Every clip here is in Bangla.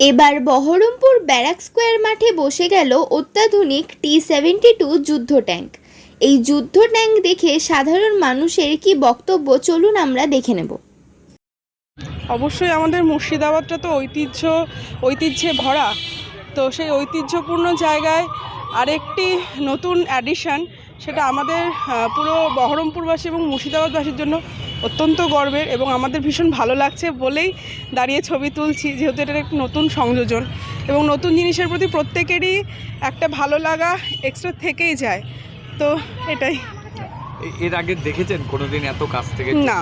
এবার বহরমপুর ব্যারাক স্কোয়ার মাঠে বসে গেল অত্যাধুনিক টি সেভেন্টি টু যুদ্ধ ট্যাঙ্ক। এই যুদ্ধ ট্যাঙ্ক দেখে সাধারণ মানুষের কি বক্তব্য? চলুন আমরা দেখে নেব। অবশ্যই আমাদের মুর্শিদাবাদটা তো ঐতিহ্য, ঐতিহ্যে ভরা। তো সেই ঐতিহ্যপূর্ণ জায়গায় আরেকটি নতুন অ্যাডিশন সেটা আমাদের পুরো বহরমপুরবাসী এবং মুর্শিদাবাদবাসীর জন্য অত্যন্ত গর্বের এবং আমাদের ভীষণ ভালো লাগছে বলেই দাঁড়িয়ে ছবি তুলছি যেহেতু এটার একটি নতুন সংযোজন এবং নতুন জিনিসের প্রতি প্রত্যেকেরই একটা ভালো লাগা এক্সট্রা থেকেই যায়। তো এটাই। এর আগে দেখেছেন কোনোদিন এত কাছ থেকে না।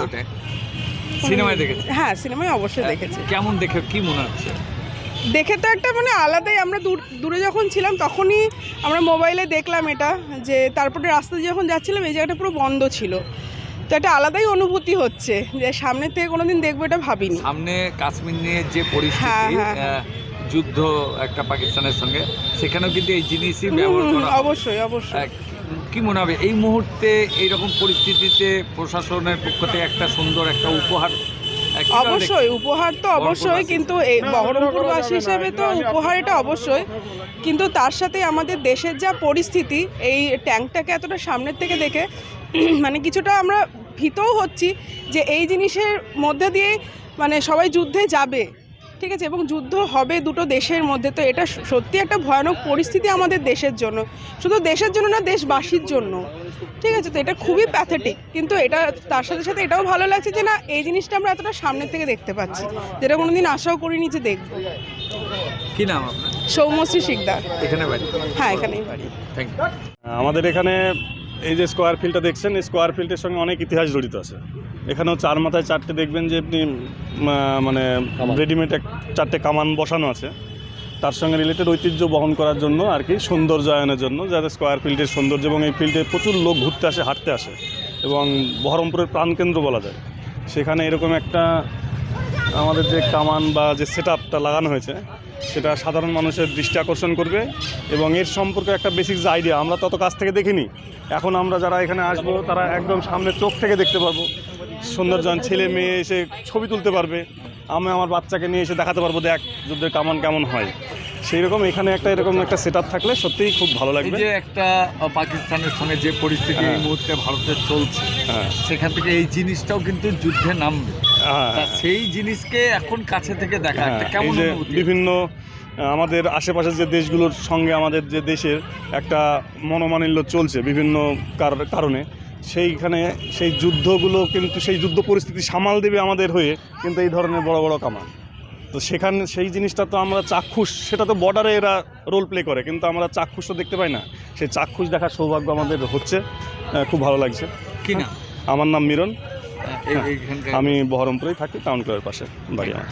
সিনেমায় দেখেছেন? হ্যাঁ সিনেমায় অবশ্যই দেখেছি। কেমন দেখে কি মনে হচ্ছে? দেখে তো একটা মানে আলাদাই আমরা দূর দূরে যখন ছিলাম তখনই আমরা মোবাইলে দেখলাম এটা যে তারপরে রাস্তা যখন যাচ্ছিলাম এই জায়গাটা পুরো বন্ধ ছিল। তো একটা আলাদাই অনুভূতি হচ্ছে যে সামনে থেকে কোনোদিন দেখব এটা ভাবিনি। সামনে কাশ্মীর নিয়ে যে হ্যাঁ, পরিস্থিতি হ্যাঁ, হ্যাঁ। যুদ্ধ একটা পাকিস্তানের সঙ্গে সেখানেও কিন্তু এই জিনিসই ব্যবহার করা অবশ্যই অবশ্যই। কি মনে হবে এই মুহূর্তে এইরকম পরিস্থিতিতে প্রশাসনের পক্ষ থেকে একটা সুন্দর একটা উপহার? অবশ্যই উপহার তো অবশ্যই কিন্তু এই বহরমপুরবাসী হিসেবে তো উপহার এটা অবশ্যই। কিন্তু তার সাথে আমাদের দেশের যা পরিস্থিতি এই ট্যাঙ্কটাকে এতটা সামনের থেকে দেখে মানে কিছুটা আমরা ভীতও হচ্ছি যে এই জিনিসের মধ্যে দিয়ে মানে সবাই যুদ্ধে যাবে ঠিক আছে? এবং যুদ্ধ হবে দুটো দেশের মধ্যে। তো এটা সত্যি একটা ভয়ানক পরিস্থিতি আমাদের দেশের জন্য। শুধু দেশের জন্য না দেশবাসীর জন্য। ঠিক আছে? তো এটা খুবই প্যাথেটিক কিন্তু এটা তার সাথে সাথে এটাও ভালো লাগছে যে না এই জিনিসটা আমরা এতটা সামনের থেকে দেখতে পাচ্ছি। যেটা কোনোদিন আশাও করিনি যে দেখব। কি নাম আপনার? সৌমশ্রী শিকদার। এখানে বাড়ি? হ্যাঁ এখানেই বাড়ি। আমাদের এখানে এই যে স্কোয়ার ফিল্ডটা দেখছেন এই স্কোয়ার ফিল্ডের সঙ্গে অনেক ইতিহাস জড়িত আছে। এখানেও চার মাথায় চারটে দেখবেন যে আপনি মানে রেডিমেড এক চারটে কামান বসানো আছে। তার সঙ্গে রিলেটেড ঐতিহ্য বহন করার জন্য আর কি সৌন্দর্যায়নের জন্য যাতে স্কোয়ার ফিল্ডের সৌন্দর্য এবং এই ফিল্ডে প্রচুর লোক ঘুরতে আসে হাঁটতে আসে এবং বহরমপুরের প্রাণকেন্দ্র বলা যায়। সেখানে এরকম একটা আমাদের যে কামান বা যে সেট লাগানো হয়েছে সেটা সাধারণ মানুষের দৃষ্টি আকর্ষণ করবে এবং এর সম্পর্কে একটা বেসিক যে আইডিয়া আমরা তত কাছ থেকে দেখিনি। এখন আমরা যারা এখানে আসব তারা একদম সামনে চোখ থেকে দেখতে পারব। সৌন্দর্যায়ন ছেলে মেয়ে এসে ছবি তুলতে পারবে। আমি আমার বাচ্চাকে নিয়ে এসে দেখাতে পারব দেখ যুদ্ধের কামান কেমন হয়? সেই রকম এখানে একটা এরকম একটা সেট থাকলে সত্যিই খুব ভালো লাগবে। যে একটা পাকিস্তানের সঙ্গে যে পরিস্থিতি এই হ্যাঁ। মুহূর্তে ভারতের চলছে হ্যাঁ। সেখান থেকে এই জিনিসটাও কিন্তু যুদ্ধে নামবে। সেই জিনিসকে এখন কাছে থেকে দেখা হ্যাঁ, কেমন বিভিন্ন আমাদের আশেপাশের যে দেশগুলোর সঙ্গে আমাদের যে দেশের একটা মনোমালিন্য চলছে বিভিন্ন কার- কারণে সেইখানে সেই যুদ্ধগুলো কিন্তু সেই যুদ্ধ পরিস্থিতি সামাল দেবে আমাদের হয়ে কিন্তু এই ধরনের বড় বড় কামান তো সেখানে সেই জিনিসটা তো আমরা চাক্ষুষ সেটা তো বর্ডারে এরা রোল প্লে করে কিন্তু আমরা চাক্ষুষ তো দেখতে পাই না। সেই চাক্ষুষ দেখার সৌভাগ্য আমাদের হচ্ছে খুব ভালো লাগছে। কি না আমার নাম মিরন। আমি বহরমপুরেই থাকি টাউন ক্লাবের পাশে বাড়ি আমার।